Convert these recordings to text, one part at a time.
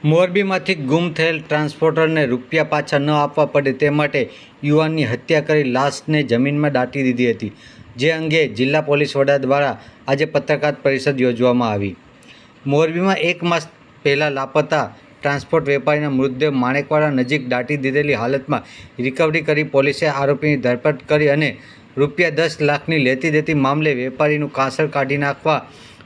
મોરબીમાંથી ગુમ થયેલ ટ્રાન્સપોર્ટરને રૂપિયા પાછા ન આપવા પડે તે માટે યુવાનની હત્યા કરી લાશને જમીનમાં દાટી દીધી હતી, જે અંગે જિલ્લા પોલીસ વડા દ્વારા આજે પત્રકાર પરિષદ યોજવામાં આવી. મોરબીમાં એક માસ પહેલાં લાપતા ટ્રાન્સપોર્ટ વેપારીના મૃતદેહ માણેકવાડા નજીક દાટી દીધેલી હાલતમાં રિકવરી કરી પોલીસે આરોપીની ધરપકડ કરી અને રૂપિયા દસ લાખની લેતી દેતી મામલે વેપારીનું કાંસળ કાઢી નાખવા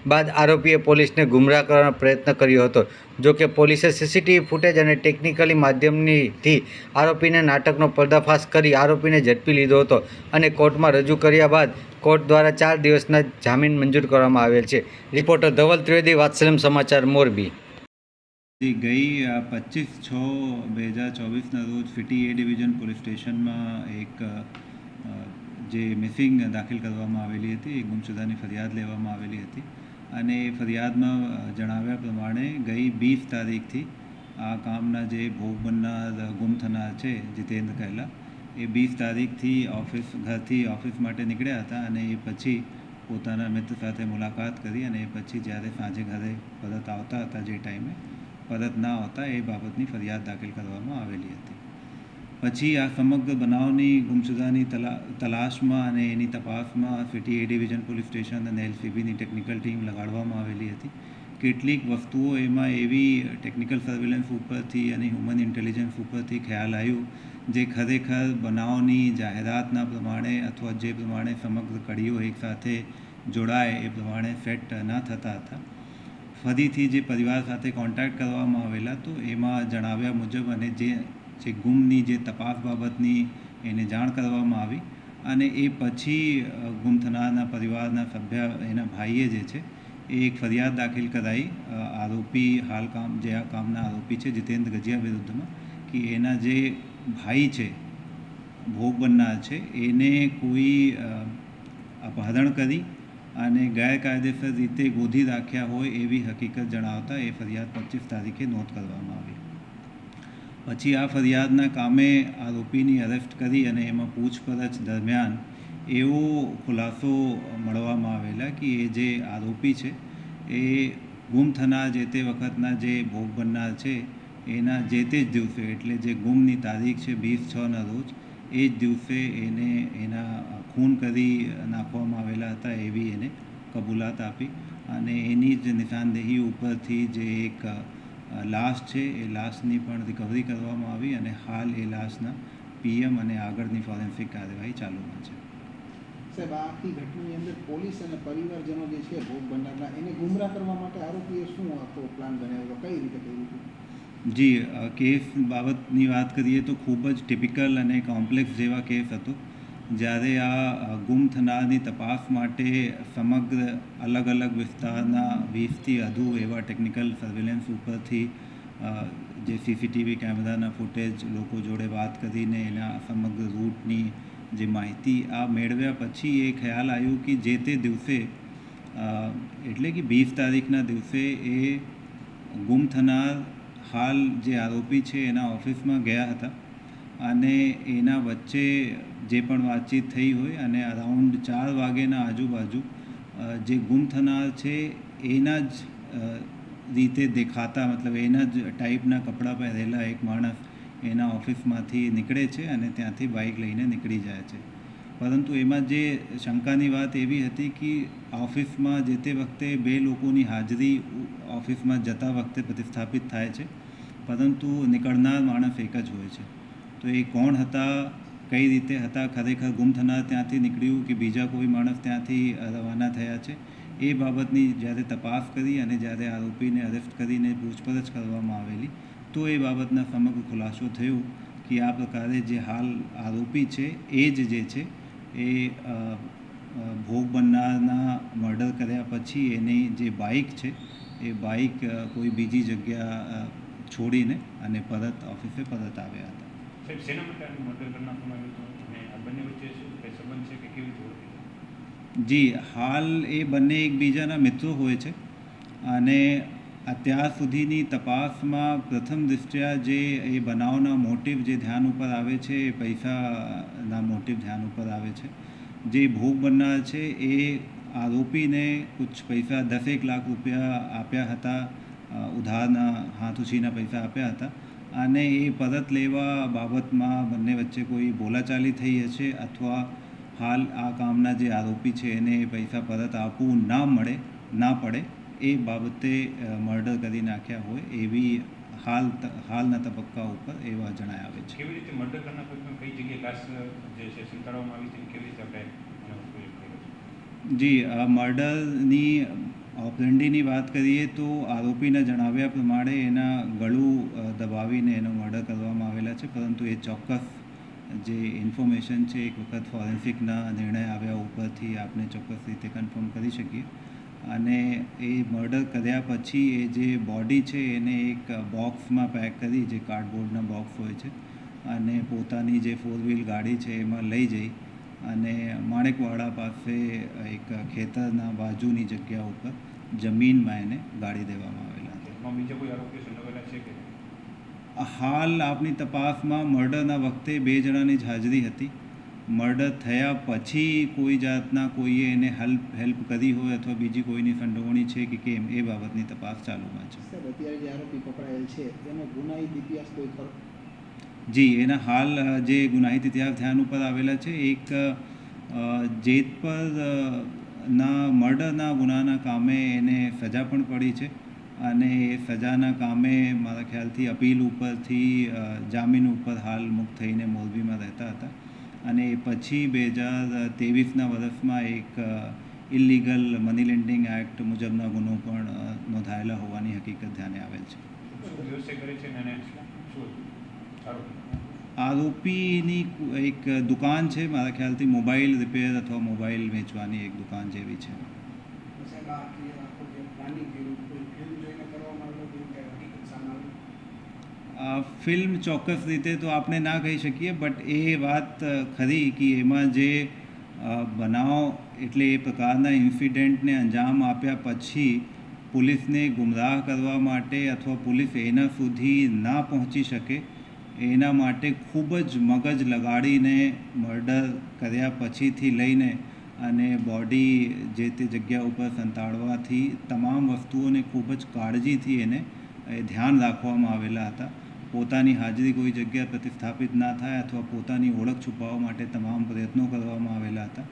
બાદ આરોપીએ પોલીસને ગુમરાહ કરવાનો પ્રયત્ન કર્યો હતો. જો કે પોલીસે સીસીટીવી ફૂટેજ અને ટેકનિકલી માધ્યમથી આરોપીને નાટકનો પર્દાફાશ કરી આરોપીને ઝડપી લીધો હતો અને કોર્ટમાં રજૂ કર્યા બાદ કોર્ટ દ્વારા ચાર દિવસના જામીન મંજૂર કરવામાં આવેલ છે. રિપોર્ટર ધવલ ત્રિવેદી વાત્સલમ સમાચાર, મોરબી. ગઈ પચીસ છ બે હજાર ચોવીસના રોજ ફિટી એ ડિવિઝન પોલીસ સ્ટેશનમાં એક જે મિસિંગ દાખલ કરવામાં આવેલી હતી ગુમસુદાની ફરિયાદ લેવામાં આવેલી હતી. અને એ ફરિયાદમાં જણાવ્યા પ્રમાણે ગઈ વીસ તારીખથી આ કામના જે ભોગ બનનાર ગુમ થનાર છે, જીતેન્દ્ર કહેલા એ વીસ તારીખથી ઓફિસ, ઘરથી ઓફિસ માટે નીકળ્યા હતા અને એ પછી પોતાના મિત્ર સાથે મુલાકાત કરી અને એ પછી જ્યારે સાંજે ઘરે પરત આવતા હતા જે ટાઈમે, પરત ના આવતા એ બાબતની ફરિયાદ દાખલ કરવામાં આવેલી હતી. પછી આ સમગ્ર બનાવની ગુમશુદાની તલા, તલાશમાં અને એની તપાસમાં city A division police station અને એલસીબીની ટેકનિકલ ટીમ લગાડવામાં આવેલી હતી. કેટલીક વસ્તુઓ એમાં એવી ટેકનિકલ સર્વેલન્સ ઉપરથી અને હ્યુમન ઇન્ટેલિજન્સ ઉપરથી ખ્યાલ આવ્યું, જે ખરેખર બનાવની જાહેરાતના પ્રમાણે અથવા જે પ્રમાણે સમગ્ર કડીઓ એકસાથે જોડાય એ પ્રમાણે સેટ ન થતા હતા. ફરીથી જે પરિવાર સાથે કોન્ટેક્ટ કરવામાં આવેલા, તો એમાં જણાવ્યા મુજબ અને જે જે ગુમની જે તપાસ બાબતની એને જાણ કરવામાં આવી અને એ પછી ગુમ થનારના પરિવારના સભ્ય એના ભાઈએ જે છે, એ એક ફરિયાદ દાખલ કરાઈ આરોપી હાલ કામ, જે આ કામના આરોપી છે, જીતેન્દ્ર ગજિયા વિરુદ્ધમાં, કે એના જે ભાઈ છે, ભોગ બનનાર છે, એને કોઈ અપહરણ કરી અને ગેરકાયદેસર રીતે ગોધી રાખ્યા હોય એવી હકીકત જણાવતા એ ફરિયાદ પચીસ તારીખે નોંધ કરવામાં આવી. પછી આ ફરિયાદના કામે આરોપીની અરેસ્ટ કરી અને એમાં પૂછપરછ દરમિયાન એવો ખુલાસો મળવામાં આવેલા કે એ જે આરોપી છે, એ ગુમ થનાર જે તે વખતના જે ભોગ બનનાર છે, એના જે તે જ દિવસે, એટલે જે ગુમની તારીખ છે વીસ છના રોજ, એ જ દિવસે એને એના ખૂન કરી નાખવામાં આવેલા હતા એવી એને કબૂલાત આપી અને એની જ નિશાનદેહી ઉપરથી જે એક લાશ છે. એ લાશની પણ રિકવરી કરવામાં આવી અને હાલ એ લાશના પીએમ અને આગળની ફોરેન્સિક કાર્યવાહી ચાલુમાં છે. સાહેબ આ આખી ઘટનાની અંદર પોલીસ અને પરિવારજનો જે છે ભોગ બનનારના એને ગુમરાહ કરવા માટે આરોપીએ શું આખો પ્લાન બનાવ્યો કઈ રીતે કર્યું હતું? જી કેસ બાબતની વાત કરીએ તો ખૂબ જ ટિપિકલ અને કોમ્પ્લેક્સ જેવા કેસ હતો. જ્યારે આ ગુમ થનારની તપાસ માટે સમગ્ર અલગ અલગ વિસ્તારના વીસથી વધુ એવા ટેકનિકલ સર્વેલન્સ ઉપરથી જે સીસીટીવી કેમેરાના ફૂટેજ લોકો જોડે વાત કરીને એના સમગ્ર રૂટની જે માહિતી આ મેળવ્યા પછી એ ખ્યાલ આવ્યો કે જે તે દિવસે એટલે કે વીસ તારીખના દિવસે એ ગુમ થનાર હાલ જે આરોપી છે એના ઓફિસમાં ગયા હતા. અને એના વચ્ચે જે પણ વાતચીત થઈ હોય અને અરાઉન્ડ ચાર વાગ્યાના આજુબાજુ જે ગુમ થનાર છે, એના જ રીતે દેખાતા, મતલબ એના જ ટાઈપના કપડાં પહેરેલા એક માણસ એના ઓફિસમાંથી નીકળે છે અને ત્યાંથી બાઇક લઈને નીકળી જાય છે. પરંતુ એમાં જે શંકાની વાત એવી હતી કે ઓફિસમાં જે તે વખતે બે લોકોની હાજરી ઓફિસમાં જતા વખતે પ્રતિસ્થાપિત થાય છે, પરંતુ નીકળનાર માણસ એક જ હોય છે. તો એ કોણ હતા, કઈ રીતે હતા, ખરેખર ગુમ થનાર ત્યાંથી નીકળ્યું કે બીજા કોઈ માણસ ત્યાંથી રવાના થયા છે? એ બાબતની જ્યારે તપાસ કરી અને જ્યારે આરોપીને અરેસ્ટ કરીને પૂછપરછ કરવામાં આવેલી, તો એ બાબતના સમગ્ર ખુલાસો થયો કે આ પ્રકારે જે હાલ આરોપી છે, એ જ જે છે, એ ભોગ બનનારના મર્ડર કર્યા પછી એની જે બાઇક છે, એ બાઇક કોઈ બીજી જગ્યા છોડીને અને પરત ઓફિસે પરત આવ્યા હતા. સાહેબ, શેના માટે આનું મર્ડર કરી નાખવામાં આવ્યું હતું? અને આ બંને વચ્ચે શું કંઈ સંબંધ છે કે કેવી જોડ જી, હાલ એ બંને એકબીજાના મિત્રો હોય છે. અને અત્યાર સુધીની તપાસમાં પ્રથમ દૃષ્ટિયા જે એ બનાવના મોટિવ જે ધ્યાન ઉપર આવે છે, એ પૈસાના મોટિવ ધ્યાન ઉપર આવે છે. જે ભોગ બનનાર છે, એ આરોપીને કુછ પૈસા દસેક લાખ રૂપિયા આપ્યા હતા ઉધારના હાથ ઉછીના પૈસા આપ્યા હતા. અને એ પરત લેવા બાબતમાં બંને વચ્ચે કોઈ બોલાચાલી થઈ હશે અથવા હાલ આ કામના જે આરોપી છે એને પૈસા પરત આપવું ના મળે ના પડે એ બાબતે મર્ડર કરી નાખ્યા હોય એવી હાલ હાલના તબક્કા ઉપર એવા જણાય આવે છે. કેવી રીતે મર્ડર કરના કોઈ કઈ જગ્યાએ લાશ જે છે સંતાડવામાં આવી હતી કેવી રીતે આપણે જી આ મર્ડરની ઓપરેન્ડીની વાત કરીએ તો આરોપીના જણાવ્યા પ્રમાણે એના ગળું દબાવીને એનો મર્ડર કરવામાં આવેલા છે, પરંતુ એ ચોક્કસ જે ઇન્ફોર્મેશન છે, એક વખત ફોરેન્સિકના નિર્ણય આવ્યા ઉપરથી આપણે ચોક્કસ રીતે કન્ફર્મ કરી શકીએ. અને એ મર્ડર કર્યા પછી એ જે બોડી છે, એને એક બોક્સમાં પેક કરી, જે કાર્ડબોર્ડના બોક્સ હોય છે, અને પોતાની જે ફોર વ્હીલ ગાડી છે, એમાં લઈ જઈ અને માણેકવાડા પાસે એક ખેતરના બાજુની જગ્યા ઉપર જમીનમાં એને ગાડી દેવામાં આવેલા હતા. બીજા કોઈ આરોપીઓ સંડોવાયેલા છે કે હાલ આપની તપાસમાં મર્ડરના વખતે બે જણાની જ હાજરી હતી. મર્ડર થયા પછી કોઈ જાતના કોઈએ એને હેલ્પ હેલ્પ કરી હોય અથવા બીજી કોઈની સંડોવણી છે કે કેમ એ બાબતની તપાસ ચાલુમાં છે. અત્યારે જે આરોપી પકડાયેલ છે એનો ગુનાહિત ઇતિહાસ કોઈ ખરો? જી, એના હાલ જે ગુનાહિત ઇતિહાસ ધ્યાન ઉપર આવેલા છે, એક જેત જેતપર ના, મર્ડરના ગુનાના કામે એને સજા પણ પડી છે અને એ સજાના કામે મારા ખ્યાલથી અપીલ ઉપરથી જામીન ઉપર હાલ મુક્ત થઈને મોરબીમાં રહેતા હતા અને પછી બે હજાર ત્રેવીસના વર્ષમાં એક ઇલીગલ મની લેન્ડિંગ એક્ટ મુજબના ગુનો પણ નોંધાયેલા હોવાની હકીકત ધ્યાને આવેલ છે. આરોપીની એક દુકાન છે મારા ખ્યાલથી મોબાઈલ રિપેર અથવા મોબાઈલ વેચવાની એક દુકાન જેવી છે. ફિલ્મ ચોક્કસ રીતે તો આપણે ના કહી શકીએ બટ એ વાત ખરી કે એમાં જે બનાવ એટલે એ પ્રકારના ઇન્સિડેન્ટને અંજામ આપ્યા પછી પોલીસને ગુમરાહ કરવા માટે અથવા પોલીસ એના સુધી ના પહોંચી શકે. એના માટે ખૂબ જ મગજ લગાડીને મર્ડર કર્યા પછીથી લઈને અને બોડી જે તે જગ્યા ઉપર સંતાડવાથી તમામ વસ્તુઓને ખૂબ જ કાળજીથી એને, એ ધ્યાન રાખવામાં આવેલા હતા. પોતાની હાજરી કોઈ જગ્યા પ્રતિસ્થાપિત ના થાય અથવા પોતાની ઓળખ છુપાવવા માટે તમામ પ્રયત્નો કરવામાં આવેલા હતા.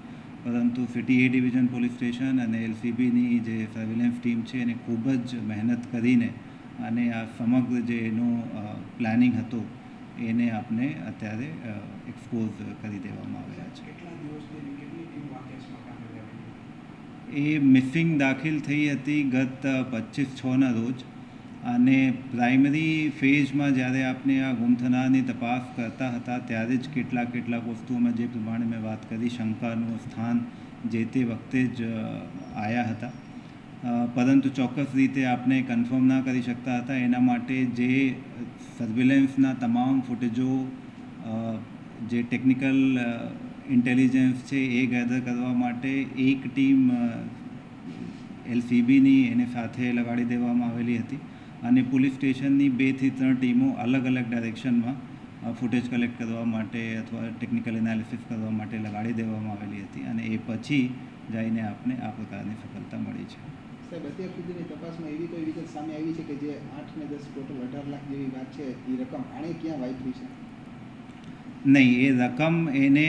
પરંતુ city A division police station અને એલસીબીની જે સર્વેલન્સ ટીમ છે એને ખૂબ જ મહેનત કરીને અને આ સમગ્ર જે એનો પ્લાનિંગ હતો એને આપણે અત્યારે એક્સપોઝ કરી દેવામાં આવ્યા છે. કેટલા કેટલી એ મિસિંગ દાખલ થઈ હતી ગત પચીસ છના રોજ. અને પ્રાઇમરી ફેઝમાં જ્યારે આપણે આ ગુમ થનારની તપાસ કરતા હતા ત્યારે જ કેટલાક કેટલાક વસ્તુઓમાં જે પ્રમાણે મેં વાત કરી શંકાનું સ્થાન જે તે વખતે જ આવ્યા હતા. પરંતુ ચોક્કસ રીતે આપણે કન્ફર્મ ના કરી શકતા હતા. એના માટે જે સર્વેલન્સના તમામ ફૂટેજો જે ટેકનિકલ ઇન્ટેલિજન્સ છે એ ગેધર કરવા માટે એક ટીમ એલસીબીની એને સાથે લગાડી દેવામાં આવેલી હતી અને પોલીસ સ્ટેશનની બેથી ત્રણ ટીમો અલગ અલગ ડાયરેક્શનમાં ફૂટેજ કલેક્ટ કરવા માટે અથવા ટેકનિકલ એનાલિસિસ કરવા માટે લગાડી દેવામાં આવેલી હતી અને એ પછી જઈને આપને આ પ્રકારની સફળતા મળી છે. સાહેબ, અત્યાર સુધીની તપાસમાં એવી કોઈ વિગત સામે આવી છે કે જે આઠ ને દસ ટોટલ અઢાર લાખ જેવી વાત છે, એ રકમ આણે ક્યાં વાપરી છે? નહીં, એ રકમ એને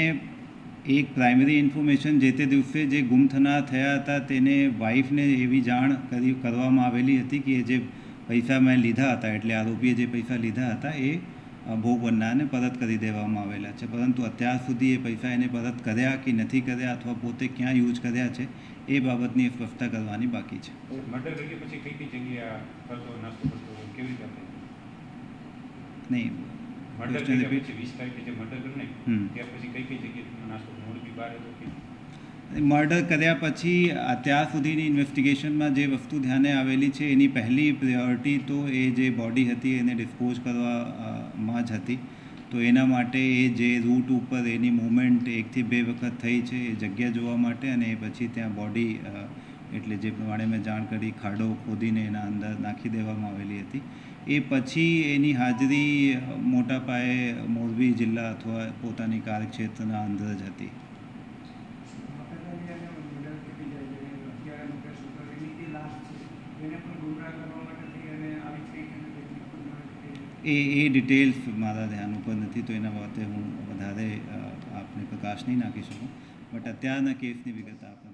એક પ્રાઇમરી ઇન્ફોર્મેશન જે તે દિવસે જે ગુમ થનાર થયા હતા, તેને વાઈફને એવી જાણ કરી, કરવામાં આવેલી હતી કે જે પૈસા મેં લીધા હતા, એટલે આરોપીએ જે પૈસા લીધા હતા, એ ભોગ બનનારને પરત કરી દેવામાં આવેલા છે. પરંતુ અત્યાર સુધી એ પૈસા એને પરત કર્યા કે નથી કર્યા, અથવા પોતે ક્યાં યુઝ કર્યા છે એ બાબતની સ્પષ્ટતા કરવાની બાકી છે. નહીં. મર્ડર કર્યા પછી અત્યાર સુધીની ઇન્વેસ્ટિગેશનમાં જે વસ્તુ ધ્યાને આવેલી છે એની પહેલી પ્રાયોરિટી તો એ જે બોડી હતી એને ડિસ્પોઝ કરવામાં જ હતી. તો એના માટે એ જે રૂટ ઉપર એની મૂવમેન્ટ એકથી બે વખત થઈ છે, એ જગ્યા જોવા માટે અને એ પછી ત્યાં બોડી એટલે જે પ્રમાણે મેં જાણ કરી, ખાડો ખોદીને એના અંદર નાખી દેવામાં આવેલી હતી. એ પછી એની હાજરી મોટા પાયે મોરબી જિલ્લા અથવા પોતાની કાર્યક્ષેત્રના અંદર જ હતી. એની પણ ગુમરાહ કરવા માટે એ એ ડિટેલ્સ મારા ધ્યાન ઉપર નથી, તો એના બાબતે હું વધારે આપને પ્રકાશ નહીં નાખી શકું. બટ અત્યારના કેસની વિગત આપને